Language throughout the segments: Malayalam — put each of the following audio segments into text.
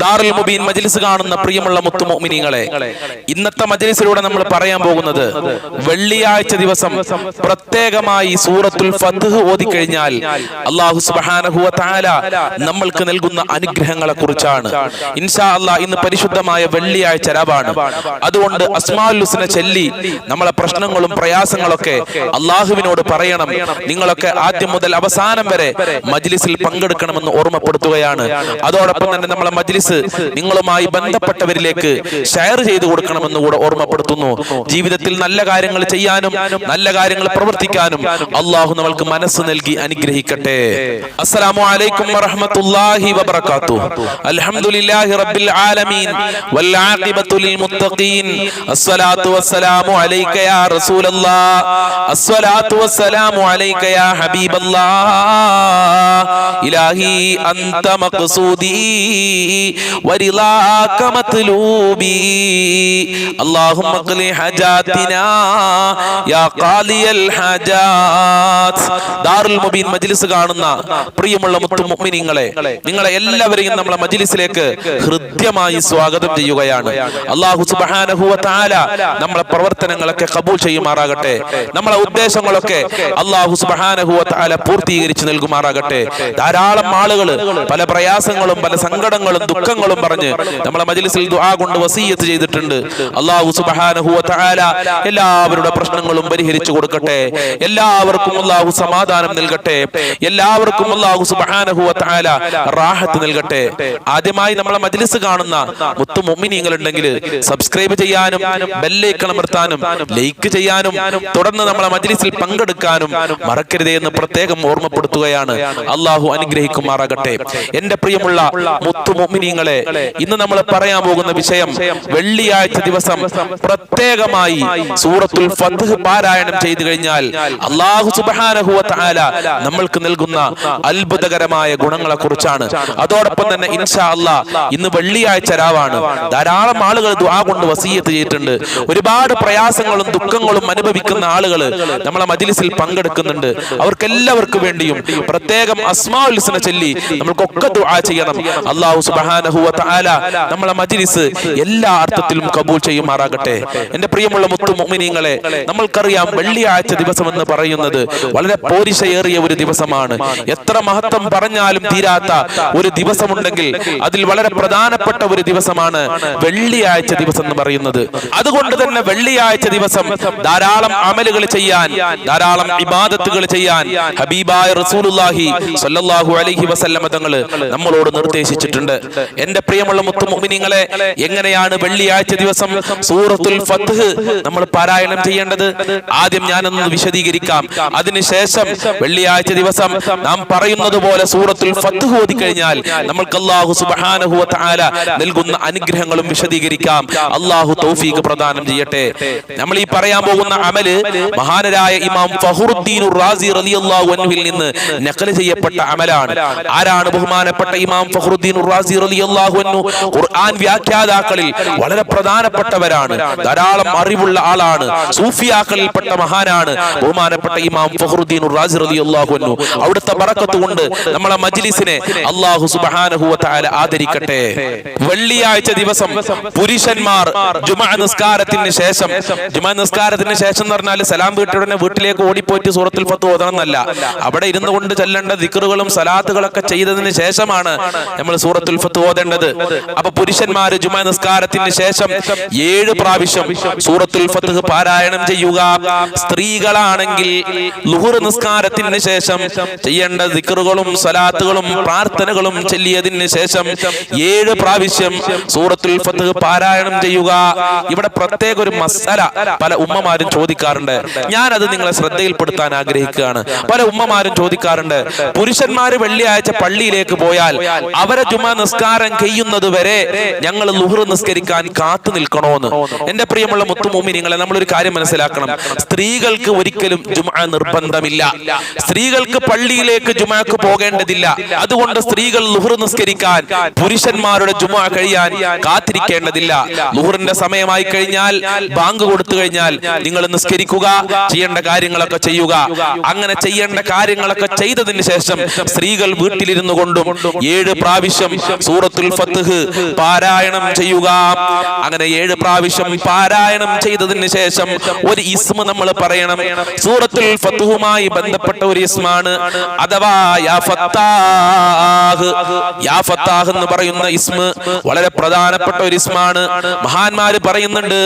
ദാറുൽ മുബീൻ മജ്ലിസ് കാണുന്ന പ്രിയമുള്ള മുത്തുമോമിനിങ്ങളെ ഇന്നത്തെ മജ്ലിസിലൂടെ നമ്മൾ പറയാൻ പോകുന്നത് വെള്ളിയാഴ്ച ദിവസം പ്രത്യേകമായി സൂറത്തുൽ ഫത്ഹ് ഓതി കഴിഞ്ഞാൽ അള്ളാഹു സുബ്ഹാനഹു തആല നമ്മൾക്ക് നൽകുന്ന അനുഗ്രഹങ്ങളെ കുറിച്ചാണ് ഇൻഷാ അല്ലാ ഇന്ന് പരിശുദ്ധമായ വെള്ളിയാഴ്ച രാവാണ് അതുകൊണ്ട് അസ്മാഉൽ ഹുസ്ന ചൊല്ലി നമ്മളെ പ്രശ്നങ്ങളും പ്രയാസങ്ങളൊക്കെ അള്ളാഹുവിനോട് പറയണം. നിങ്ങളൊക്കെ ആദ്യം മുതൽ അവസാനം വരെ മജ്ലിസിൽ പങ്കെടുക്കണമെന്ന് ഓർമ്മപ്പെടുത്തുകയാണ്. അതോടൊപ്പം തന്നെ നമ്മളെ മജ്ലിസ് നിങ്ങളുമായി ബന്ധപ്പെട്ടവരിലേക്ക് ഷെയർ ചെയ്തു കൊടുക്കണമെന്ന് കൂടെ ഓർമ്മപ്പെടുത്തുന്നു. ജീവിതത്തിൽ നല്ല കാര്യങ്ങൾ ചെയ്യാനും നല്ല കാര്യങ്ങൾ പ്രവർത്തിക്കാനും അള്ളാഹു നമ്മൾക്ക് മനസ്സ് നൽകി അനുഗ്രഹിക്കട്ടെ. അസ്സലാമു അലൈക്കും വറഹ്മത്തുള്ളാഹി അൽഹംദുലില്ലാഹി റബ്ബിൽ ആലമീൻ. വൽ മുത്തഖീൻ. അസ്സലാത്തു വസ്സലാമു അലൈക യാ റസൂലല്ലാഹ് അസ്സലാത്തു വസ്സലാമു അലൈക യാ ഇലാഹി അൻത ورضاك مطلوبي اللهم اقل حاجاتنا يا قاضي الحاجات ദാറുൽ മുബീൻ മജ്ലിസ് കാണുന്ന പ്രിയമുള്ള മുത്തു മുഅ്മിനീങ്ങളെ നിങ്ങളെ എല്ലാവരെയും നമ്മളെ മജ്ലിസിലേക്ക് ഹൃദ്യമായി സ്വാഗതം ചെയ്യുകയാണ് അല്ലാഹു സുബ്ഹാനഹു വ തആല നമ്മളെ പ്രവർത്തനങ്ങളൊക്കെ കബൂൽ ചെയ്യുമാറാകട്ടെ നമ്മളെ ഉദ്ദേശങ്ങളൊക്കെ അല്ലാഹു സുബ്ഹാനഹു വ തആല പൂർത്തീകരിച്ച് നൽകുമാറാകട്ടെ ധാരാളം ആളുകൾ പല പ്രയാസങ്ങളും പല സങ്കടങ്ങളും ദുഃഖങ്ങളും പറഞ്ഞ് നമ്മളെ മജ്ലിസിൽ ദുആ കൊണ്ട് വസീയത്ത് ചെയ്തിട്ടുണ്ട്. അള്ളാഹു സുബ്ഹാനഹു വ തആല എല്ലാവരുടെ പ്രശ്നങ്ങളും പരിഹരിച്ചു കൊടുക്കട്ടെ. എല്ലാവർക്കും അള്ളാഹു സമാധാനം നൽകട്ടെ. എല്ലാവർക്കും അള്ളാഹു സുബ്ഹാനഹു വ തആല റാഹത്ത് നൽകട്ടെ. ആദ്യമായി നമ്മളെ മജ്ലിസ് കാണുന്ന മുത്തു മുഅ്മിനീങ്ങൾ ഉണ്ടെങ്കിൽ സബ്സ്ക്രൈബ് ചെയ്യാനും ബെല്ലൈക്കൺ അമർത്താനും ലൈക്ക് ചെയ്യാനും തുടർന്ന് നമ്മളെ മജ്ലിസിൽ പങ്കെടുക്കാനും മറക്കരുതേ എന്ന് പ്രത്യേകം ഓർമ്മപ്പെടുത്തുകയാണ്. അള്ളാഹു അനുഗ്രഹിക്കുമാറാകട്ടെ. എന്റെ പ്രിയമുള്ള മുത്തു മുഅ്മിനീങ്ങളെ ഇന്ന് നമ്മൾ പറയാൻ പോകുന്ന വിഷയം വെള്ളിയാഴ്ച ദിവസം പ്രത്യേകമായി സൂറത്തുൽ ഫത്ഹ് പാരായണം ചെയ്തു കഴിഞ്ഞാൽ അള്ളാഹു സുബ്ഹാനഹു വ തആല നമ്മൾക്ക് നൽകുന്ന അത്ഭുതകരമായ ഗുണങ്ങളെ കുറിച്ചാണ് അതോടൊപ്പം തന്നെ ഇൻഷാ അല്ലാ ഇന്ന് വെള്ളിയാഴ്ച രാവാണ്. ധാരാളം ആളുകൾ ദുആ കൊണ്ട് വസീയത്ത് ചെയ്തിട്ടുണ്ട്. ഒരുപാട് പ്രയാസങ്ങളും ദുഃഖങ്ങളും അനുഭവിക്കുന്ന ആളുകൾ നമ്മളെ മജ്ലിസിൽ പങ്കെടുക്കുന്നുണ്ട്. അവർക്കെല്ലാവർക്കും വേണ്ടിയും പ്രത്യേകം അസ്മാഉൽ ഹുസ്ന ചൊല്ലി നമ്മൾക്കൊക്കെ ദുആ ചെയ്യണം. അല്ലാഹു സുബ്ഹാനഹു വ തആല നമ്മളെ മജിലിസ് എല്ലാ അർത്ഥത്തിലും കബൂൽ ചെയ്യുമാറാകട്ടെ. എന്റെ പ്രിയമുള്ള മുത്തു മുഅ്മിനീങ്ങളെ നമ്മൾക്കറിയാം വെള്ളിയാഴ്ച ദിവസം എന്ന് പറയുന്നത് വളരെ പോരിശയേറിയ ഒരു ദിവസമാണ്. എത്ര മഹത്വം പറഞ്ഞാലും തീരാത്ത ഒരു ദിവസമുണ്ടെങ്കിൽ അതിൽ വളരെ പ്രധാനപ്പെട്ട ഒരു ദിവസമാണ് വെള്ളിയാഴ്ച ദിവസം എന്ന് പറയുന്നത്. അതുകൊണ്ട് തന്നെ വെള്ളിയാഴ്ച ദിവസം ധാരാളം അമലുകൾ ചെയ്യാൻ ധാരാളം ഇബാദത്തുകൾ ചെയ്യാൻ ഹബീബായ റസൂലുള്ളാഹി സ്വല്ലല്ലാഹു അലൈഹി വസല്ലമ തങ്ങൾ നമ്മളോട് നിർദ്ദേശിച്ചിട്ടുണ്ട്. എന്റെ പ്രിയമുള്ള മുത്തു മുഅ്മിനീങ്ങളെ എങ്ങനെയാണ് വെള്ളിയാഴ്ച ദിവസം സൂറത്തുൽ ഫത്ഹ് നമ്മൾ പാരായണം ചെയ്യേണ്ടത്? ആദ്യം ഞാനൊന്ന് വിശദീകരിക്കാം. അതിനുശേഷം വെള്ളിയാഴ്ച ദിവസം നാം പറയുന്നത് പോലെ സൂറത്തുൽ ഫത്ഹ് ഓതി കഴിഞ്ഞാൽ നമ്മൾക്ക് അള്ളാഹു സുബ്ഹാനഹു വ തആല നൽകുന്ന അനുഗ്രഹങ്ങളും വിശദീകരിക്കാം. അള്ളാഹു തൗഫീഖ് പ്രദാനം ചെയ്യട്ടെ. നമ്മൾ ഈ പറയാൻ പോകുന്ന അമൽ മഹാനരായ ഇമാം ഫഹറുദ്ദീൻ റാസി റളിയല്ലാഹു അൻഹുവിൽ നിന്ന് നഖൽ ചെയ്യപ്പെട്ട അമലാണ്. ആരാണ് ബഹുമാനപ്പെട്ട ഇമാം ഫഹറുദ്ദീൻ റാസി റളിയല്ലാഹു അൻഹു ഖുർആൻ വ്യാഖ്യാതാക്കളിൽ വളരെ പ്രധാനപ്പെട്ടവരാണ്. ധാരാളം അറിവുള്ള ആളാണ്. സൂഫിയാക്കളിൽപ്പെട്ട മഹാനാണ്. ബഹുമാനപ്പെട്ട ഇമാം ഫഹറുദ്ദീൻ റാസി റളിയല്ലാഹു അൻഹു. അവിടുത്തെ ബറക്കത്ത് കൊണ്ട് നമ്മളെ മജ്ലിസിനെ അല്ലാഹു സുബ്ഹാനഹു വ തആല ആദരിക്കട്ടെ. വെള്ളിയാഴ്ച ദിവസം പുരുഷന്മാർ ജുമാ നിസ്കാരത്തിന് ശേഷം ജുമാ നിസ്കാരത്തിന് ശേഷം എന്ന് പറഞ്ഞാൽ സലാം വീട്ടുടനെ വീട്ടിലേക്ക് ഓടിപ്പോയിട്ട് സൂറത്തുൽ ഫത്ത് ഓതണം എന്നല്ല അവിടെ ഇരുന്നു കൊണ്ട് ചെല്ലേണ്ട ദിക്റുകളും സലാത്തുകളൊക്കെ ചെയ്തതിന് ശേഷമാണ് നമ്മൾ സൂറത്തുൽ ഫത്ത് ഓതേണ്ടത്. അപ്പൊ പുരുഷന്മാര് ജുമാ നിസ്കാരത്തിന് ശേഷം ഏഴ് പ്രാവശ്യം സൂറത്തുൽ ഫത്ത് പാരായണം ചെയ്യുക. സ്ത്രീകളാണെങ്കിൽ ലുഹുർ നിസ്കാരത്തിന് ശേഷം ചെയ്യേണ്ട ദിക്കറുകളും സലാത്തുകളും പ്രാർത്ഥനകളും ചൊല്ലിയതിന് ശേഷം ഏഴ് പ്രാവശ്യം സൂറത്തുൽ ഫത്ത് പാരായണം ചെയ്യുക. ഇവിടെ പ്രത്യേക ഒരു മസല പല ഉമ്മമാരും ചോദിക്കാറുണ്ട്. ഞാനത് നിങ്ങളെ ശ്രദ്ധയിൽപ്പെടുത്താൻ ആഗ്രഹിക്കുകയാണ്. പല ഉമ്മമാരും ചോദിക്കാറുണ്ട് പുരുഷന്മാര് വെള്ളിയാഴ്ച പള്ളിയിലേക്ക് പോയാൽ അവരെ ജുമാ നിസ്കാരം കഴിയുന്നത് വരെ ഞങ്ങൾ ലുഹർ നിസ്കരിക്കാൻ കാത്തു നിൽക്കണോന്ന്. എന്റെ പ്രിയമുള്ള മുത്തുമൂമി നിങ്ങളെ നമ്മളൊരു കാര്യം മനസ്സിലാക്കണം. സ്ത്രീകൾക്ക് ഒരിക്കലും ജുമ നിർബന്ധമില്ല. സ്ത്രീകൾക്ക് പള്ളിയിലേക്ക് ജുമാക്ക് പോകേണ്ടതില്ല. അതുകൊണ്ട് സ്ത്രീകൾ ലുഹർ നിസ്കരിക്കാൻ പുരുഷന്മാരുടെ ജുമ കഴിയാൻ കാത്തിരിക്കേണ്ടതില്ല. ലുഹറിന്റെ സമയമായി കഴിഞ്ഞാൽ ബാങ്ക് കൊടുത്തു കഴിഞ്ഞാൽ നിങ്ങൾ നിസ്കരിക്കുക ചെയ്യേണ്ട കാര്യങ്ങളൊക്കെ ചെയ്യുക. അങ്ങനെ ചെയ്യേണ്ട കാര്യങ്ങളൊക്കെ ചെയ്തതിന് ശേഷം സ്ത്രീകൾ വീട്ടിലിരുന്നു കൊണ്ടും ഏഴ് പ്രാവശ്യം സൂറത്തുൽ ഫത്ത്ഹ് പാരായണം ചെയ്യുക. അങ്ങനെ ഏഴ് പ്രാവശ്യം പാരായണം ചെയ്തതിന് ശേഷം ഒരു ഇസ്മ നമ്മൾ പറയണം. സൂറത്തുൽ ഫത്ഹുമായി ബന്ധപ്പെട്ട ഒരു ഇസ്മാണ്. അഥവാ യാ ഫത്താഹ്. യാ ഫത്താഹ് എന്ന് പറയുന്ന ഇസ്മ വളരെ പ്രധാനപ്പെട്ട ഒരു ഇസ്മാണ്. മഹാന്മാര് പറയുന്നുണ്ട്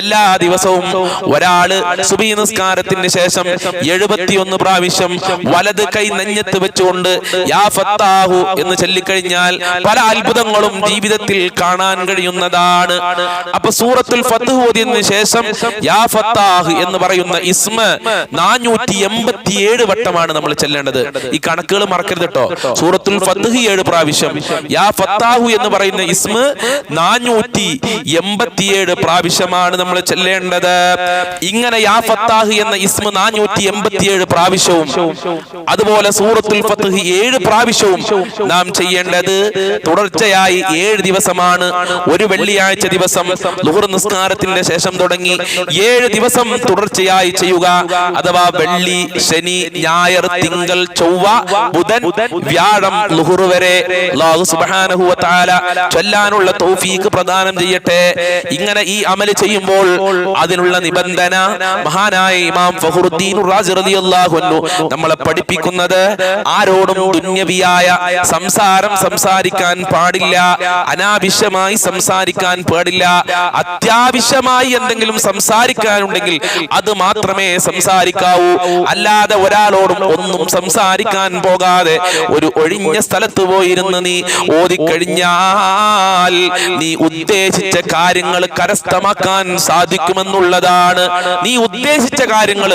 എല്ലാ ദിവസവും ഒരാൾ സുബി നിസ്കാരത്തിന് ശേഷം എഴുപത്തിയൊന്ന് പ്രാവശ്യം വലത് കൈ നെഞ്ഞത്ത് വെച്ചുകൊണ്ട് യാ ഫത്താഹു എന്ന് ചൊല്ലിക്കഴിഞ്ഞാൽ പല അത്ഭുതങ്ങളും ജീവിതത്തിൽ കാണാൻ കഴിയുന്നതാണ്. അപ്പൊ സൂറത്തുൽ ഓതിയതിനു ശേഷം യാ ഫത്താഹ് എന്ന് പറയുന്ന ഇസ്മ നാനൂറ്റി എൺപത്തിയേഴ് വട്ടമാണ് നമ്മൾ ചെല്ലേണ്ടത്. ഈ കണക്കുകൾ മറക്കരുത് കേട്ടോ സൂറത്തുൽ ഫത്ത് ഏഴ് പ്രാവശ്യം. യാ ഫത്താഹു എന്ന് പറയുന്ന ഇസ്മ നാനൂറ്റി എൺപത്തിയേഴ് പ്രാവശ്യമാണ് നമ്മൾ ചെല്ലേണ്ടത്. ഇങ്ങനെ യാ ഫത്താഹ് എന്ന ഇസ്മ നാനൂറ്റി എൺപത്തിയേഴ് പ്രാവശ്യവും അതുപോലെ സൂറത്തുൽ ഫത്ത് ഏഴ് പ്രാവശ്യവും നാം ചെയ്യേണ്ടത് തുടർച്ചയായി ഏഴ് ദിവസമാണ്. ഒരു വെള്ളിയാഴ്ച ദിവസം ലുഹർ നിസ്കാരത്തിന്റെ ശേഷം തുടങ്ങി. ഏഴ് ദിവസം തുടർച്ചയായി ചെയ്യുക. അഥവാ വെള്ളി ശനി ഞായർ തിങ്കൾ ചൊവ്വ ബുധൻ വ്യാഴം ലുഹുർ വരെ ചൊല്ലാനുള്ള തൗഫീഖ് പ്രദാനം ചെയ്യട്ടെ. ഇങ്ങനെ ഈ അമൽ ചെയ്യുമ്പോൾ അതിനുള്ള നിബന്ധന മഹാനായ ഇമാം ഫഹുറുദ്ദീൻ നമ്മളെ പഠിപ്പിക്കുന്നത്. ആരോടും ദുന്യവിയായ സംസാരം സംസാരിക്കാൻ പാടില്ല അനാവശ്യമായി സംസാരിക്കാൻ പാടില്ല അത്യാവശ്യമായി എന്തെങ്കിലും സംസാരിക്കാനുണ്ടെങ്കിൽ അത് മാത്രമേ സംസാരിക്കാവൂ. അല്ലാതെ ഒരാളോടും ഒന്നും സംസാരിക്കാൻ പോകാതെ ഒരു ഒഴിഞ്ഞ സ്ഥലത്ത് പോയിരുന്ന് നീ ഓതിക്കഴിഞ്ഞാൽ നീ ഉദ്ദേശിച്ച കാര്യങ്ങൾ കരസ്ഥമാക്കാൻ സാധിക്കുമെന്നുള്ളതാണ്. നീ ഉദ്ദേശിച്ച കാര്യങ്ങൾ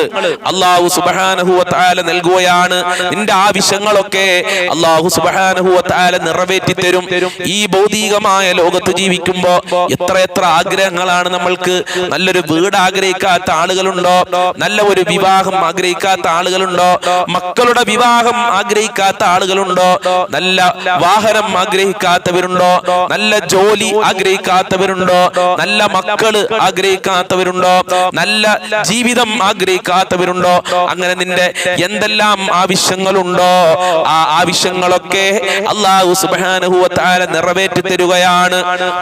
അള്ളാഹു സുബാനഹുവത്താല നൽകുകയാണ്. നിന്റെ ആവശ്യങ്ങളൊക്കെ അള്ളാഹു സുബാനഹുവത്താല നിറവേറ്റി തരും. ഈ ഭൗതികമായ ലോകത്ത് ജീവിക്കുമ്പോ എത്ര എത്ര ആഗ്രഹങ്ങളാണ് നമ്മൾക്ക്. നല്ലൊരു വീട് ആഗ്രഹിക്കാത്ത ആളുകളുണ്ടോ? നല്ല ഒരു വിവാഹം ആഗ്രഹിക്കാത്ത ആളുകളുണ്ടോ? മക്കളുടെ വിവാഹം ആഗ്രഹിക്കാത്ത ആളുകളുണ്ടോ? നല്ല വാഹനം ആഗ്രഹിക്കാത്തവരുണ്ടോ? നല്ല ജോലി ആഗ്രഹിക്കാത്തവരുണ്ടോ? നല്ല മക്കൾ ആഗ്രഹിക്കാത്തവരുണ്ടോ? നല്ല ജീവിതം ആഗ്രഹിക്കാത്തവരുണ്ടോ? അങ്ങനെ നിന്റെ എന്തെല്ലാം ആവശ്യങ്ങളുണ്ടോ? ആ ആവശ്യങ്ങളൊക്കെ അള്ളാഹു സുബാനുഭവത്താല നിറവേറ്റി തരുകയാണ്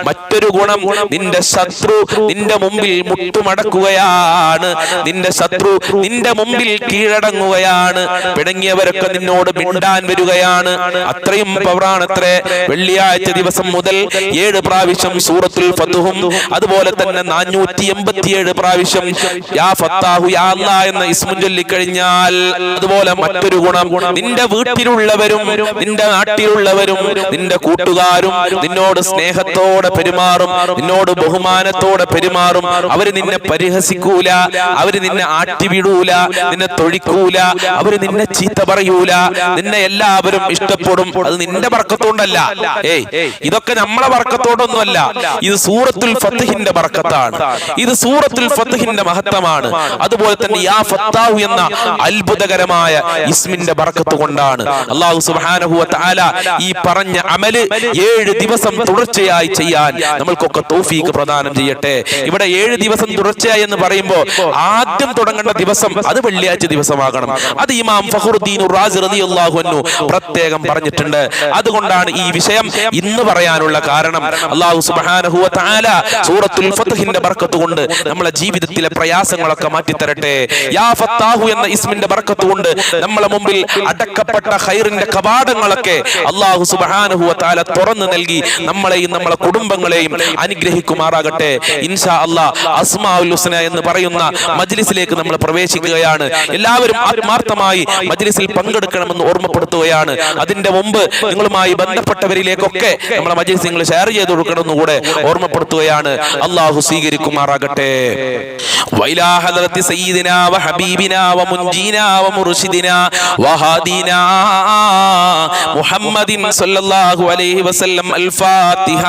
മറ്റൊരു ഗുണം നിന്റെ ശത്രു നിന്റെ മുമ്പിൽ മുട്ടുമടക്കുകയാണ്. നിന്റെ ശത്രു നിന്റെ മുമ്പിൽ കീഴടങ്ങുകയാണ്. പിണങ്ങിയവരൊക്കെ നിന്നോട് മിണ്ടാൻ വരികയാണ്. അത്രയും പവറാണത്രേ വെള്ളിയാഴ്ച ദിവസം മുതൽ ഏഴ് പ്രാവശ്യം സൂറത്തുൽ ഫതുഹും അതുപോലെ തന്നെ നാനൂറ്റി എൺപത്തിയേഴ് പ്രാവശ്യം യാ ഫത്താഹു യാ എന്ന ഇസ്മു ചൊല്ലിക്കഴിഞ്ഞാൽ അതുപോലെ മറ്റൊരു ഗുണം. നിന്റെ വീട്ടിലുള്ളവരും നിന്റെ നാട്ടിലുള്ളവരും നിന്റെ കൂട്ടുകാരും നിന്നോട് സ്നേഹത്തോടെ പെരുമാറും നിന്നോട് ബഹുമാനത്തോടെ പെരുമാറും. അവർ നിന്നെ പരിഹസിക്കൂല അവർ നിന്നെ ആട്ടിവിടൂല നിന്നെ തൊഴിക്കൂല അവർ നിന്നെ ചീത്ത പറയൂല നിന്നെ എല്ലാവരും ഇഷ്ടപ്പെടും. അത് നിന്റെ വർക്കത്തോണ്ടല്ല. ഏയ് ഇതൊക്കെ നമ്മളെ വർക്കത്തോടൊന്നുമല്ല ഇത് സൂറത്തുൽ ഫത്തഹിന്റെ വർക്കത്താണ്. ഇത് സൂറത്തുൽ ഫത്തഹിന്റെ മഹത്വമാണ്. അതുപോലെ തന്നെ യാ ഫത്താഹു എന്ന അത്ഭുതകരമായ ഇസ്മിന്റെ ബർക്കത്ത് കൊണ്ടാണ്. അള്ളാഹു സുബ്ഹാനഹു വ തആല ഈ പറഞ്ഞ അമൽ ഏഴ് ദിവസം തുടർച്ചയായി ചെയ്യാൻ നമ്മൾക്കൊക്കെ തോഫീക്ക് പ്രദാനം ചെയ്യട്ടെ. ഇവിടെ ഏഴ് ദിവസം തുടർച്ചയായി എന്ന് പറയുമ്പോൾ ആദ്യം തുടങ്ങേണ്ട ദിവസം അത് വെള്ളിയാഴ്ച ദിവസമാകണം. അത് ഇമാം റളിയല്ലാഹു അൻഹു പ്രത്യേകം പറഞ്ഞിട്ടുണ്ട്. അതുകൊണ്ടാണ് ഈ വിഷയം ഇന്ന് പറയാനുള്ള കാരണം. അള്ളാഹു സുബ്ഹാനഹു വ തആല സൂറത്തുൽ ഫത്ഹിന്റെ ബർക്കത്ത് കൊണ്ട് നമ്മളെ ജീവിതത്തിലെ പ്രയാസങ്ങളൊക്കെ മാറ്റിത്തരട്ടെ. യാ ഫത്താഹു എന്ന ഇസ്മിന്റെ ബർക്കത്ത് കൊണ്ട് നമ്മളെ മുമ്പിൽ അടക്കപ്പെട്ട ഹൈറിന്റെ കവാടങ്ങളൊക്കെ അള്ളാഹു സുബ്ഹാനഹു വ തആല തുറന്നു നൽകി നമ്മളെയും നമ്മളെ കുടുംബങ്ങളെയും അനുഗ്രഹിക്കുമാറാകട്ടെ. ഇൻഷാ അള്ളാ അസ്മാഉൽ ഹുസ്ന എന്ന് പറയുന്ന മജ്ലിസിലേക്ക് നമ്മൾ പ്രവേശിക്കുകയാണ്. എല്ലാവരും ആത്മാർത്ഥമായി മജ്ലിസിൽ പങ്കെടുക്കണമെന്ന് ഓർമ്മപ്പെടുത്തുകയാണ്. അതിന്റെ മുമ്പ് നിങ്ങളുമായി ബന്ധപ്പെട്ടവരിലേക്കൊക്കെ നമ്മളെ മജ്ലിസ് നിങ്ങൾ ഷെയർ ചെയ്ത് കൊടുക്കണമെന്ന് കൂടെ ഓർമ്മപ്പെടുത്തുകയാണ്. അള്ളാഹു സ്വീകരിക്കുമാറാകട്ടെ. മുഹമ്മദിൻ സല്ലല്ലാഹു അലൈഹി വസല്ലം അൽ ഫാത്തിഹ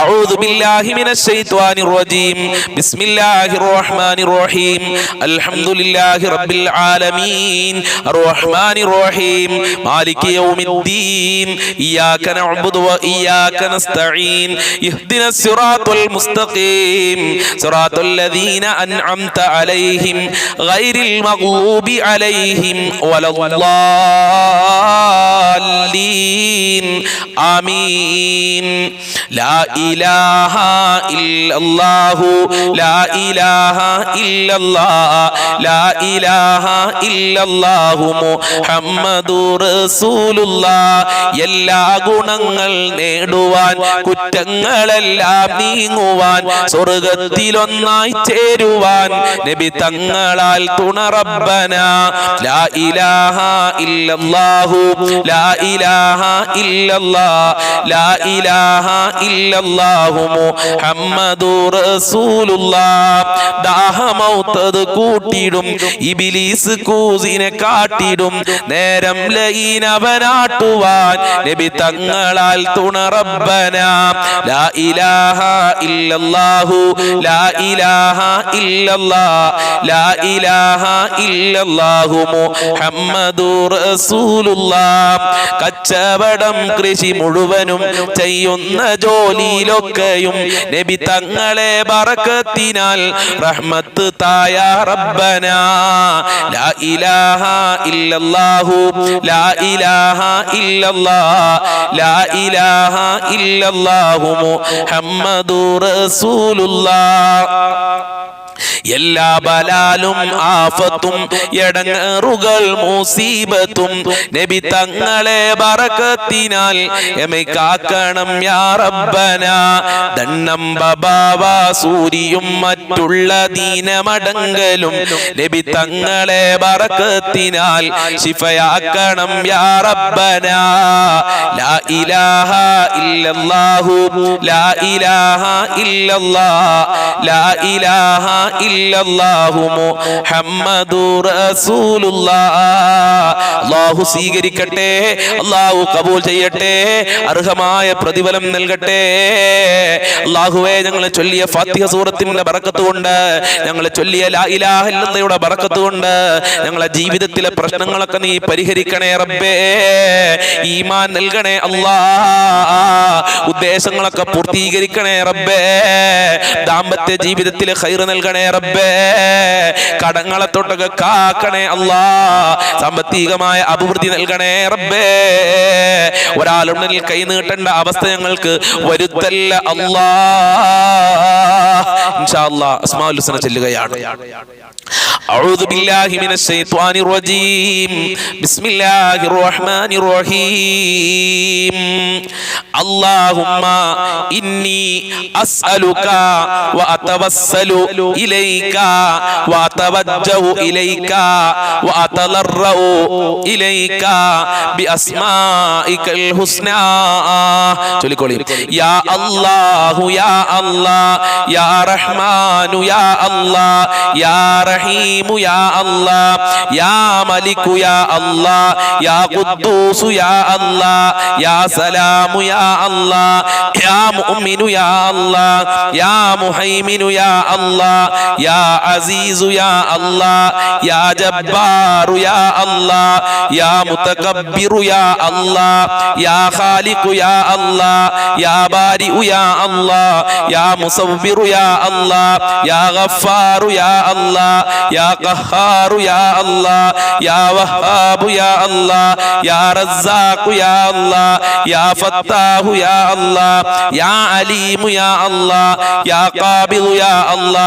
അഊദു ബില്ലാഹി മിനശ് ശൈത്വാനിർ റജീം. ബിസ്മില്ലാഹിർ റഹ്മാനിർ റഹീം അൽഹംദുലില്ലാഹി റബ്ബിൽ ആലമീൻ. അർറഹ്മാനിർ റഹീം മാലികി യൗമിദ്ദീൻ. ഇയ്യാക നഅബ്ദു വഇയ്യാക നസ്തഈൻ. ഇഹ്ദിനസ് സിറാത്തുൽ മുസ്തഖീം. സിറാത്തുൽ ലദീന അൻഅംത അലൈഹിം ഗൈറിൽ മഗ്ലൂബി അലൈഹിം വലദ്ദാല്ലീൻ ആമീൻ. ലാ ഇലാഹ ഇല്ലല്ലാഹു. ലാ ഇലാഹ ഇല്ലല്ലാ ലാ ഇലാഹ ഇല്ലല്ലാഹു മുഹമ്മദുർ റസൂലുള്ളാഹ്. എല്ലാ ഗുണങ്ങൾ നേടുവാൻ കുറ്റങ്ങളെല്ലാം നീങ്ങുവാൻ സ്വർഗത്തിലൊന്നായി ചേരുവാൻ നബി തങ്ങളാൽ തുണറബന ലാ ഇലാഹ ഇല്ലല്ലാഹു. ലാ ഇലാഹ ഇല്ലല്ലാഹ്. ലാ ഇലാഹ ഇല്ലല്ലാഹു മുഹമ്മദുർ റസൂലുള്ളാഹ് ദാഹമൗത്തത് കൂട്ടിടും ഇബിലീസ് കൂസിനെ കാട്ടിടും നേരം ലൈനവനാട്ടുവാൻ നബി തങ്ങളാൽ തുണറബ്ബന ലാ ഇലാഹ ഇല്ലല്ലാഹു ലാ ഇലാഹ ഇല്ലല്ലാ ലാ ഇലാഹ ഇല്ലല്ലാഹു മുഹമ്മദുർ റസൂലുള്ളാ. കച്ചവടം കൃഷി മുഴുവനും ചെയ്യുന്ന ജോലിയിലൊക്കെയും നബി തങ്ങളെ ബറക്കത്തിനാൽ റഹ്മത്ത് തായ റബ്ബന. ലാ ഇലാഹ ഇല്ലല്ലാഹു. ലാ ഇലാഹ ഇല്ലല്ലാ. ലാ ഇലാഹ ഇല്ലല്ലാഹു മുഹമ്മദു റസൂലുള്ളാഹ് എല്ലാ ബലാലും ആഫത്തും എടങ്ങറുകൾ മുസീബത്തും. നബി തങ്ങളെ ബറക്കത്തിനാൽ കാക്കണം യാ റബ്ബന. ദണ്ണം ബബാവ സൂരിയും മറ്റുള്ള ദീനമടങ്കലും നബി തങ്ങളെ ബറക്കത്തിനാൽ ശിഫയാക്കണം യാ റബ്ബന. ലാ ഇലാഹ ഇല്ലല്ലാഹു ലാ ഇലാഹ ഇല്ലല്ലാഹ് ലാ ഇലാഹ ഇല്ലല്ലാഹു സ്വീകരിക്കട്ടെ അള്ളാഹു കബൂൽ ചെയ്യട്ടെ അർഹമായ പ്രതിഫലം നൽകട്ടെ. അല്ലാഹുവേ ഞങ്ങളെ ചൊല്ലിയ ഫാത്തിഹ സൂറത്തിന്റെ ബറക്കത്ത് കൊണ്ട് ഞങ്ങളെ ചൊല്ലിയ ലാ ഇലാഹ കൊണ്ട് ഞങ്ങളെ ജീവിതത്തിലെ പ്രശ്നങ്ങളൊക്കെ നീ പരിഹരിക്കണേ റബ്ബേ. ഈമാൻ നൽകണേ അല്ലാ. ഉദ്ദേശങ്ങളൊക്കെ പൂർത്തീകരിക്കണേ റബ്ബേ. ദാമ്പത്യ ജീവിതത്തിലെ ജീവിതത്തിൽ ഖൈർ നൽകണേ റബ്ബേ കടങ്ങളെ തൊട്ടൊക്കെ കാക്കണേ അല്ലാ സാമ്പത്തികമായ അഭിവൃദ്ധി നൽകണേ റബ്ബേ ഒരാളുണ്ടെങ്കിൽ കൈ നീട്ടേണ്ട അവസ്ഥ ഞങ്ങൾക്ക് വരുത്തല്ല അല്ലാ ഇൻഷാ അല്ലാ അസ്മാഉൽ ഹുസ്ന ചെല്ലുകയാണ് أعوذ بالله من الشيطان الرجيم بسم الله الرحمن الرحيم اللهم إني أسألك وأتوسل إليك وأتوجه إليك وأتضرع إليك بأسمائك الحسنى ചൊല്ലിക്കോളി യാ അല്ലാഹു യാ അല്ലാ യാ റഹ്മാനു യാ അല്ലാ യാ റഹീമു യാ അല്ലാ യാ മലിക്കു യാ അല്ലാ യാ ഖുദ്ദൂസു യാ അല്ലാ യാ സലാമു യാ അല്ലാ യാ മുഅ്മിനു യാ അല്ലാ യാ മുഹൈമിനു യാ അല്ലാ യാ അസീസു യാ അല്ലാ യാ ജബ്ബാറു യാ അല്ലാ യാ മുതകബ്ബിറു യാ അല്ലാ യാ ഖാലിഖു യാ അല്ലാ യാ ബാരിഉ യാ അല്ലാ യാ മുസവ്വിറു യാ അല്ലാ യാ ഗഫാറു യാ അല്ലാ യാ ഖഹാറു യാ അല്ലാ യാ വഹാബു യാ അല്ലാ യാ റസ്സാഖു യാ അല്ലാ യാ ഫത്താഹു യാ അല്ലാ യാ അലീമു യാ അല്ലാ യാ ഖാബിദു യാ അല്ലാ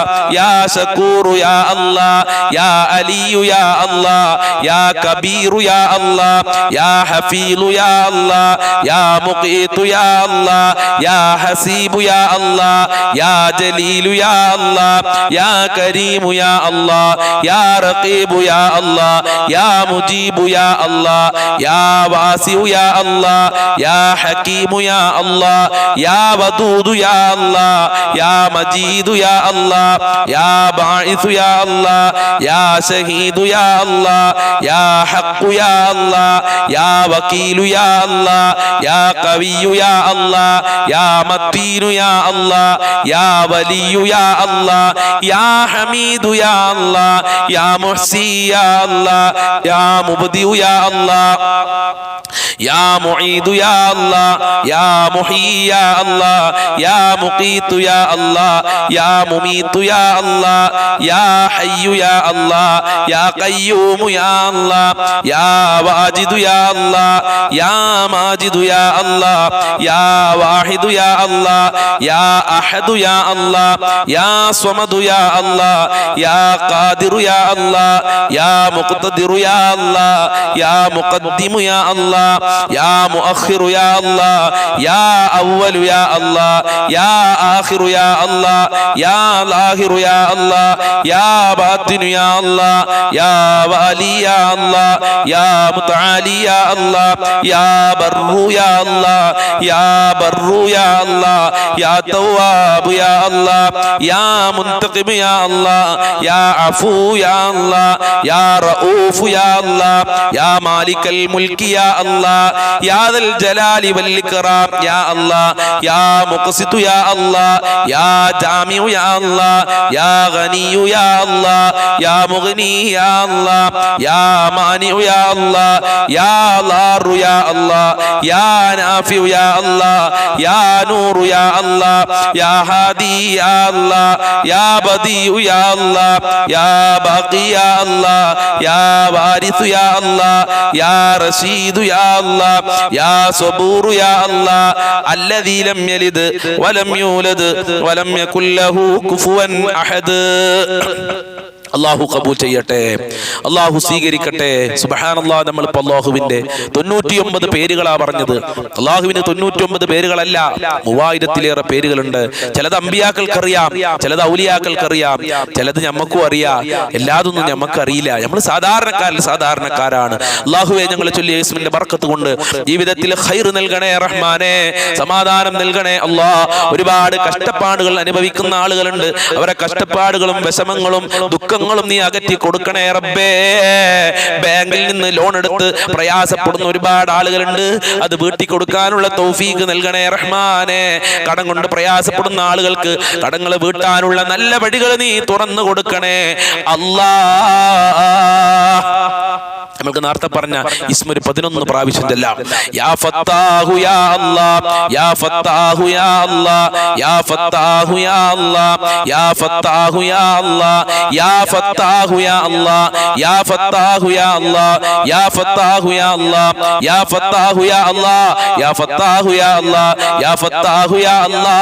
يا شكور يا الله يا علي يا الله يا كبير يا الله يا حفيل يا الله يا مقيت يا الله يا حسيب يا الله يا جليل يا الله يا كريم يا الله يا رقيب يا الله يا مجيب يا الله يا واسع يا الله يا حكيم يا الله يا ودود يا الله يا مجيد يا الله يا باعث يا الله يا شهيد يا الله يا حق يا الله يا وكيل يا الله يا قوي يا الله يا متين يا الله يا ولي يا الله يا حميد يا الله يا محسي يا الله يا مبدئ يا الله يا معيد يا الله يا محيي يا الله يا مقيت يا الله يا مميت يا الله يا حي يا الله يا قيوم يا الله يا واجد يا الله يا ماجد يا الله يا واحد يا الله يا احد يا الله يا صمد يا الله يا قادر يا الله يا مقتدر يا الله يا مقدم يا الله يا مؤخر يا الله يا أول يا الله يا آخر يا الله يا ظاهر يا الله يا باطن يا الله يا والي يا الله يا متعالي يا الله يا بر يا الله يا بر يا الله يا تواب يا الله يا منتقم يا الله يا عفو يا الله يا رؤوف يا الله يا مالك الملك يا الله يا ذا الجلال والإكرام يا الله يا مقسط يا الله يا جامع يا الله يا غني يا الله يا مغني يا الله يا مانع يا الله يا ضار يا الله يا نافع يا الله يا نور يا الله يا هادي يا الله يا بديع يا الله يا باقي يا الله يا وارث يا الله يا رشيد يا الله يا صبور يا الله الذي لم يلد ولم يولد ولم يكن له كفوا أحد. അള്ളാഹു കബൂൽ ചെയ്യട്ടെ. അള്ളാഹു സ്വീകരിക്കട്ടെ. സുബാനുള്ള നമ്മൾ ഇപ്പൊ അള്ളാഹുവിന്റെ തൊണ്ണൂറ്റിയൊമ്പത് പേരുകളാ പറഞ്ഞത്. അള്ളാഹുവിന് തൊണ്ണൂറ്റിയൊമ്പത് പേരുകളല്ല മൂവായിരത്തിലേറെ പേരുകളുണ്ട്. ചിലത് അമ്പിയാക്കൾക്കറിയാം ചിലത് ഔലിയാക്കൾക്കറിയാം ചിലത് ഞമ്മക്കും അറിയാം. എല്ലാതൊന്നും ഞമ്മക്ക് അറിയില്ല നമ്മൾ സാധാരണക്കാരിൽ സാധാരണക്കാരാണ്. അള്ളാഹുവെ ഞങ്ങൾ ചൊല്ലി യേസുവിന്റെ ബർക്കത്ത് കൊണ്ട് ജീവിതത്തിൽ ഹൈർ നൽകണേ റഹ്മാനെ സമാധാനം നൽകണേ അള്ളാ ഒരുപാട് കഷ്ടപ്പാടുകൾ അനുഭവിക്കുന്ന ആളുകളുണ്ട്. അവരെ കഷ്ടപ്പാടുകളും വിഷമങ്ങളും ദുഃഖങ്ങളും നീ അകറ്റി കൊടുക്കണേ റബ്ബേ. ബാങ്കിൽ നിന്ന് ലോൺ എടുത്ത് പ്രയാസപ്പെടുന്ന ഒരുപാട് ആളുകളുണ്ട്. അത് വീട്ടി കൊടുക്കാനുള്ള തൗഫീക്ക് നൽകണേ റഹ്മാനെ. കടം കൊണ്ട് പ്രയാസപ്പെടുന്ന ആളുകൾക്ക് കടങ്ങൾ വീട്ടാനുള്ള നല്ല വഴികൾ നീ തുറന്നു കൊടുക്കണേ. അല്ലാ നമ്മൾക്ക് നേരത്തെ പറഞ്ഞ ഇസ്മൊരു പതിനൊന്ന് പ്രാവശ്യം ചെല്ലാം യാ ഫത്താഹു യാ യാ ഫത്താഹു യാ യാ ഫത്താഹു യാ യാ ഫത്താഹു യാ യാ ഫത്താഹു യാ അല്ലാ യാ ഫത്താഹു യാ അല്ലാ യാ ഫത്താഹു യാ അല്ലാ യാ ഫത്താഹു യാ അല്ലാ യാ ഫത്താഹു യാ അല്ലാ യാ ഫത്താഹു യാ അല്ലാ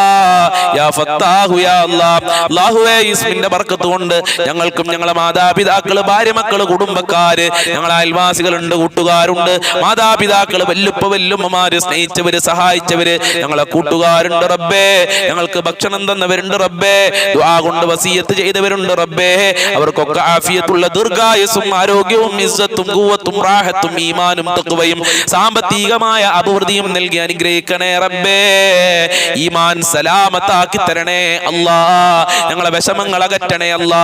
യാ ഫത്താഹു യാ അല്ലാ. അല്ലാഹുവേ ഇസ്മിന്റെ ബർക്കത്ത് കൊണ്ട് ഞങ്ങൾക്കും ഞങ്ങളെ മാതാപിതാക്കൾ ഭാര്യ മക്കൾ കുടുംബക്കാര് ഞങ്ങളെ അയൽവാസികളുണ്ട് കൂട്ടുകാരുണ്ട്. മാതാപിതാക്കൾ വല്ലുപ്പ വല്ലുമ്മമാര് സ്നേഹിച്ചവര് സഹായിച്ചവര് ഞങ്ങളെ കൂട്ടുകാരുണ്ട് റബ്ബേ. ഞങ്ങൾക്ക് ഭക്ഷണം തന്നവരുണ്ട് റബ്ബേ. കൊണ്ട് വസീയത്ത് ചെയ്തവരുണ്ട് റബ്ബേ. അവർക്കൊക്കെ ആഫിയത്തുള്ള ദീർഘായുസും ആരോഗ്യവും ഇസ്സത്തും കൂവത്തും റാഹത്തും ഈമാനും തക്കുവയും സാമ്പത്തികമായ അഭിവൃദ്ധിയും നൽകി അനുഗ്രഹിക്കണേ റബ്ബേ. ഈമാൻ സലാമത്താക്കി തരണേ അല്ലാ. ഞങ്ങളെ വിഷമങ്ങൾ അകറ്റണേ അല്ലാ.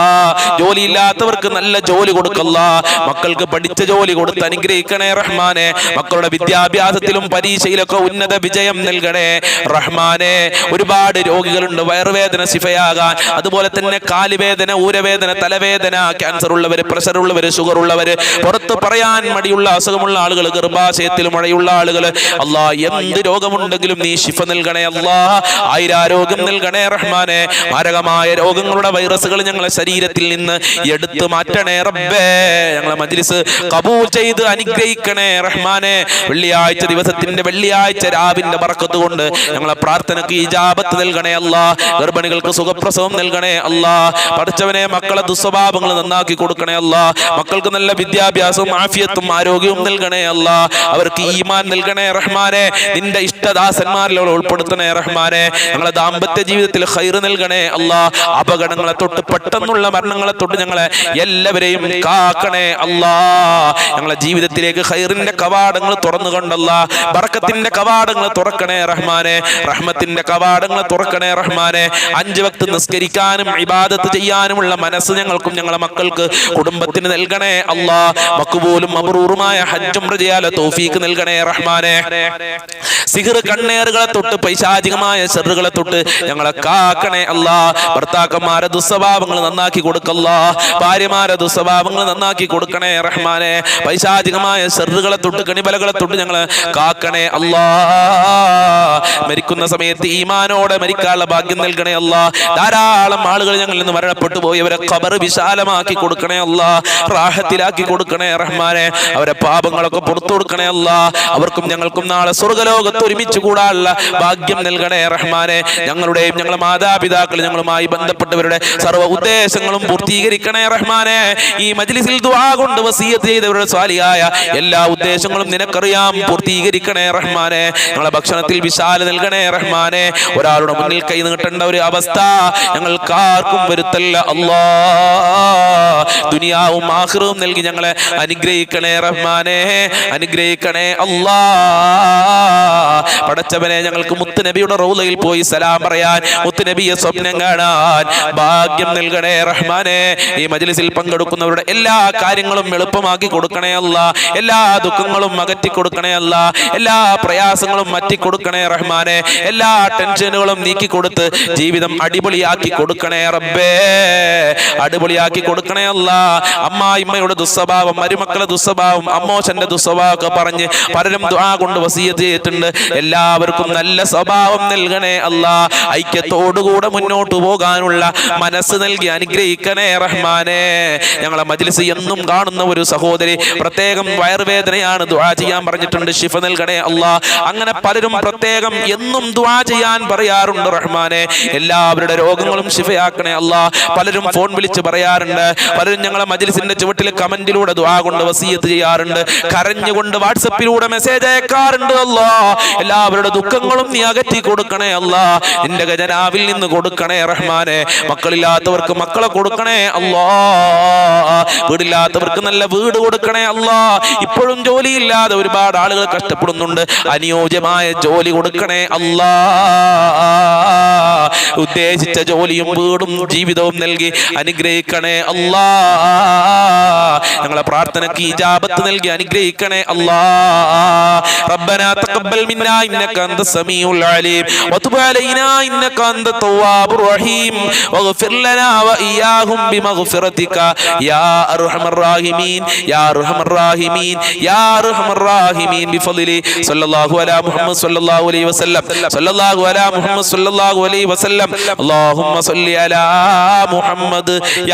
ജോലിയില്ലാത്തവർക്ക് നല്ല ജോലി കൊടുക്കല്ല. മക്കൾക്ക് പഠിച്ച ജോലി കൊടുത്ത് അനുഗ്രഹിക്കണേ റഹ്മാനെ. മക്കളുടെ വിദ്യാഭ്യാസത്തിലും പരീക്ഷയിലൊക്കെ ഉന്നത വിജയം നൽകണേ റഹ്മാനെ. ഒരുപാട് രോഗികളുണ്ട്. വയറുവേദന ശിഫയാകാൻ അതുപോലെ തന്നെ കാലുവേദന ഊരവേദന തലവേദന ക്യാൻസർ ഉള്ളവര് പ്രഷർ ഉള്ളവര് ഷുഗർ ഉള്ളവര് പുറത്ത് പറയാൻ മടിയുള്ള അസുഖമുള്ള ആളുകൾ ഗർഭാശയത്തിൽ മഴയുള്ള ആളുകൾ അല്ലാ എന്ത് രോഗമുണ്ടെങ്കിലും നീ ശിഫ നൽകണേ അല്ലാ ആയിരാരോഗ്യം നൽകണേ റഹ്മാനെ. മാരകമായ രോഗങ്ങളുടെ വൈറസുകൾ ഞങ്ങളെ ശരീരത്തിൽ നിന്ന് എടുത്തു മാറ്റണേ റബ്ബേ. ഞങ്ങളെ മജ്ലിസ് കബൂൽ ചെയ്ത് അനുഗ്രഹിക്കണേ റഹ്മാനെ. വെള്ളിയാഴ്ച ദിവസത്തിന്റെ വെള്ളിയാഴ്ച രാവിന്റെ പറക്കത്ത് കൊണ്ട് ഞങ്ങളെ പ്രാർത്ഥനക്ക് ഇജാബത്ത് നൽകണേ അല്ലാ. ഗർഭിണികൾക്ക് സുഖപ്രസവം നൽകണേ അല്ലാ. പഠിച്ചവനെ മക്കളെ ദുസ്വഭാവ സ്വഭാവങ്ങൾ നന്നാക്കി കൊടുക്കണേ അല്ല. മക്കൾക്ക് നല്ല വിദ്യാഭ്യാസവും ആഫിയത്തും ആരോഗ്യവും നൽകണേ അല്ല. അവർക്ക് ഈമാൻ നൽകണേ റഹ്മാനെ. നിന്റെ ഇഷ്ടദാസന്മാരിൽ ഉൾപ്പെടുത്തണേ റഹ്മാനെ. ഞങ്ങളെ ദാമ്പത്യ ജീവിതത്തിൽ ഹൈർ നൽകണേ അല്ല. അപകടങ്ങളെ തൊട്ട് പെട്ടെന്നുള്ള മരണങ്ങളെ തൊട്ട് ഞങ്ങളെ എല്ലാവരെയും കാക്കണേ അല്ലാ. ഞങ്ങളെ ജീവിതത്തിലേക്ക് ഹൈറിന്റെ കവാടങ്ങൾ തുറന്നുകൊണ്ടല്ല ബറക്കത്തിന്റെ കവാടങ്ങൾ തുറക്കണേ റഹ്മാനെ. റഹ്മത്തിന്റെ കവാടങ്ങൾ തുറക്കണേ റഹ്മാനെ. അഞ്ച് വക്ത് നിസ്കരിക്കാനും ഇബാദത്ത് ചെയ്യാനുമുള്ള മനസ്സ് ഞങ്ങൾക്കും ഞങ്ങളെ മക്കൾക്ക് കുടുംബത്തിന് നൽകണേ. അള്ളാ മക്കുപോലും അപൂർവമായ ഹജ്ജും ചെയ്യാല തോഫീക്ക് നൽകണേ റഹ്മാനെ. സിഹിർ കണ്ണേറുകളെ തൊട്ട് പൈശാചികമായ ചെറുകളെ തൊട്ട് ഞങ്ങളെ കാക്കണേ അല്ലാ. ഭർത്താക്കന്മാരെ ദുസ്വഭാവങ്ങൾ നന്നാക്കി കൊടുക്കല്ല. ഭാര്യമാരെ ദുസ്വഭാവങ്ങൾ നന്നാക്കി കൊടുക്കണേ റഹ്മാനെ. പൈശാചികമായ ചെറുകളെ തൊട്ട് കണിബലകളെ തൊട്ട് ഞങ്ങളെ കാക്കണേ അല്ലാ. മരിക്കുന്ന സമയത്ത് ഈമാനോടെ മരിക്കാനുള്ള ഭാഗ്യം നൽകണേ അല്ല. ധാരാളം ആളുകൾ ഞങ്ങളിൽ നിന്ന് മരണപ്പെട്ടു പോയി അവരെ ഖബർ വിശാലമാക്കി കൊടുക്കണേ അല്ല. റാഹത്തിലാക്കി കൊടുക്കണേ റഹ്മാനെ. അവരെ പാപങ്ങളൊക്കെ പുറത്തു കൊടുക്കണേ അല്ല. അവർക്കും ഞങ്ങൾക്കും നാളെ സ്വർഗലോകത്ത് ഒരുമിച്ച് കൂടാനുള്ള ഭാഗ്യം നൽകണേ റഹ്മാനെ. ഞങ്ങളുടെയും ഞങ്ങളുടെ മാതാപിതാക്കൾ ഞങ്ങളുമായി ബന്ധപ്പെട്ടവരുടെ സർവ ഉദ്ദേശങ്ങളും പൂർത്തീകരിക്കണേ റഹ്മാനെ. ഈ മജ്ലിസിൽ ദുആ കൊണ്ട് വസീയത്ത് ചെയ്തവരുടെ സ്വാലിയായ എല്ലാ ഉദ്ദേശങ്ങളും നിനക്കറിയാം. പൂർത്തീകരിക്കണേ റഹ്മാനെ. ഞങ്ങളെ ഭക്ഷണത്തിൽ വിശാല നൽകണേ റഹ്മാനെ. ഒരാളുടെ മുന്നിൽ കൈ നീട്ടേണ്ട ഒരു അവസ്ഥ ഞങ്ങൾക്കാർക്കും വരുത്തല്ല. അല്ലാ. ദുനിയാവും ആഹ്റവും നൽകി ഞങ്ങളെ അനുഗ്രഹിക്കണേ റഹ്മാനെ അനുഗ്രഹിക്കണേ അല്ലാ. പടച്ചവനെ ഞങ്ങൾക്ക് മുത്തുനബിയുടെ റൗലയിൽ പോയി സലാം പറയാൻ മുത്തുനബിയെ സ്വപ്നം കാണാൻ ഭാഗ്യം നൽകണേ റഹ്മാനെ. ഈ മജ്ലിസിൽ പങ്കെടുക്കുന്നവരുടെ എല്ലാ കാര്യങ്ങളും എളുപ്പമാക്കി കൊടുക്കണേ അല്ല. എല്ലാ ദുഃഖങ്ങളും അകറ്റി കൊടുക്കണേ അല്ല. എല്ലാ പ്രയാസങ്ങളും മാറ്റി കൊടുക്കണേ റഹ്മാനെ. എല്ലാ ടെൻഷനുകളും നീക്കി കൊടുത്ത് ജീവിതം അടിപൊളിയാക്കി കൊടുക്കണേ റബ്ബേ. അടിപൊളിയാക്കി കൊടുക്കണേ അല്ല. അമ്മായിമ്മയുടെ ദുസ്വഭാവം മരുമക്കളുടെ ദുസ്വഭാവം അമ്മോശന്റെ ദുസ്വഭാവം ഒക്കെ പറഞ്ഞ് പലരും ദുആ കൊണ്ട് വസീയത്ത് ചെയ്തിട്ടുണ്ട്. എല്ലാവർക്കും നല്ല സ്വഭാവം നൽകണേ അല്ല. ഐക്യത്തോടുകൂടെ മുന്നോട്ട് പോകാനുള്ള മനസ്സ് നൽകി അനുഗ്രഹിക്കണേ റഹ്മാനെ. ഞങ്ങളെ മജ്ലിസ് എന്നും കാണുന്ന ഒരു സഹോദരി പ്രത്യേകം വയറുവേദനയാണ് ദുആ ചെയ്യാൻ പറഞ്ഞിട്ടുണ്ട്. ശിഫ നൽകണേ അല്ല. അങ്ങനെ പലരും പ്രത്യേകം എന്നും ദുആ ചെയ്യാൻ പറയാറുണ്ട് റഹ്മാനെ. എല്ലാവരുടെ രോഗങ്ങളും ശിഫയാക്കണേ അല്ല. പലരും ഫോൺ വിളിച്ച് പറയാറുണ്ട്. പലരും ഞങ്ങളെ മജ്ലിസിന്റെ ചുവട്ടിൽ കമന്റിലൂടെ ദുആ കൊണ്ട് വസീയത്ത് ചെയ്യാറുണ്ട്. കരഞ്ഞുകൊണ്ട് വാട്സപ്പിലൂടെ മെസ്സേജ് അയക്കാറുണ്ട് അല്ലോ. എല്ലാവരുടെ ദുഃഖങ്ങളും നീ അകറ്റി കൊടുക്കണേ അല്ല. നിന്റെ ഖജനാവിൽ നിന്ന് കൊടുക്കണേ റഹ്മാനെ. മക്കളില്ലാത്തവർക്ക് മക്കളെ കൊടുക്കണേ അല്ലോ. വീടില്ലാത്തവർക്ക് നല്ല വീട് കൊടുക്കണേ അല്ലോ. ഇപ്പോഴും ജോലിയില്ലാതെ ഒരുപാട് ആളുകൾ കഷ്ടപ്പെടുന്നുണ്ട്. അനുയോജ്യമായ ജോലി കൊടുക്കണേ അല്ലാ. ഉദ്ദേശിച്ച ജോലിയും വീടും ജീവിതവും നൽകി അനുഗ്രഹിക്കണേ അല്ലാ ഞങ്ങളെ പ്രാർത്ഥനയ്ക്ക് ഇജാബത്ത് നൽകി അനുഗ്രഹിക്കണേ അല്ലാ ربنا تقبل منا انك انت السميع العليم وتب علينا انك انت التواب الرحيم واغفر لنا واياهم بمغفرتك يا ارحم الراحمين يا ارحم الراحمين يا ارحم الراحمين بفضل صلى الله على محمد صلى الله عليه وسلم صلى الله على محمد صلى الله عليه وسلم اللهم صل على محمد يا